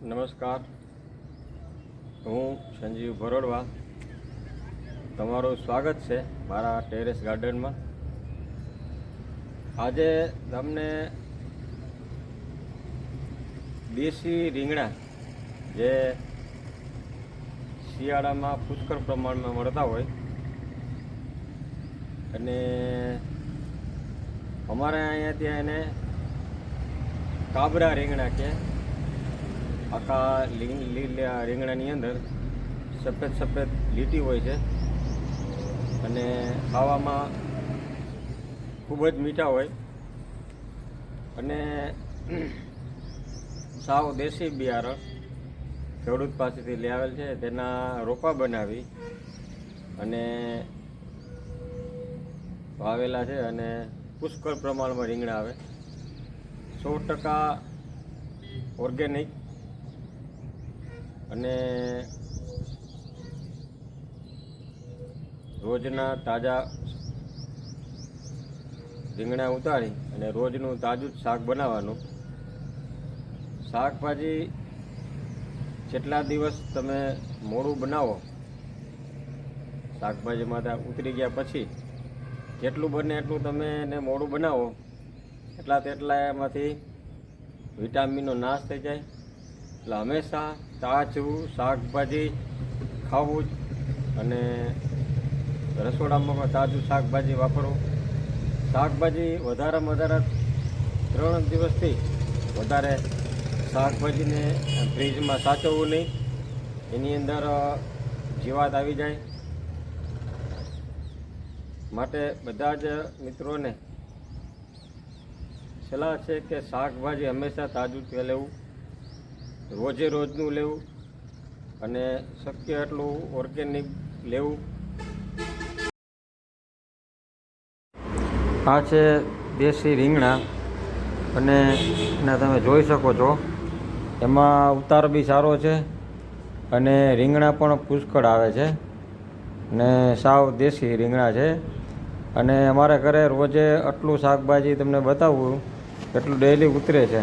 નમસ્કાર. હું સંજીવ ભરોડવા. તમારું સ્વાગત છે મારા ટેરેસ ગાર્ડનમાં. આજે તમને દેશી રીંગણા જે શિયાળામાં પુષ્કળ પ્રમાણમાં મળતા હોય અને અમારે અહીંયા ત્યાં એને કાબરા રીંગણા કે આખા રીંગણાની અંદર સફેદ સફેદ લીટી હોય છે. અને ખાવામાં ખૂબ જ મીઠા હોય. અને સાવ દેશી બિયારણ ખેડૂત પાસેથી લઈ આવેલ છે. તેના રોપા બનાવી અને વાવેલા છે અને પુષ્કળ પ્રમાણમાં રીંગણા આવે. સો ટકા ઓર્ગેનિક અને રોજના તાજા રીંગણા ઉતારી અને રોજનું તાજું જ શાક બનાવવાનું. શાકભાજી જેટલા દિવસ તમે મોડું બનાવો શાકભાજીમાં ઉતરી ગયા પછી જેટલું બને એટલું તમે એને મોડું બનાવો. એટલા તેટલા એમાંથી વિટામિનનો નાશ થઈ જાય. એટલે હંમેશા તાજું શાકભાજી ખાવું જ અને રસોડામાં પણ તાજું શાકભાજી વાપરવું. શાકભાજી વધારેમાં વધારે ત્રણ દિવસથી વધારે શાકભાજીને ફ્રીજમાં સાચવવું નહીં. એની અંદર જીવાત આવી જાય. માટે બધા જ મિત્રોને સલાહ છે કે શાકભાજી હંમેશા તાજું જ લેવું. રોજે રોજનું લેવું અને શક્ય એટલું ઓર્ગેનિક લેવું. આ છે દેશી રીંગણા અને એના તમે જોઈ શકો છો. એમાં ઉતાર બી સારો છે અને રીંગણા પણ પુષ્કળ આવે છે ને સાવ દેશી રીંગણા છે. અને અમારા ઘરે રોજે આટલું શાકભાજી તમને બતાવવું એટલું ડેઈલી ઉતરે છે.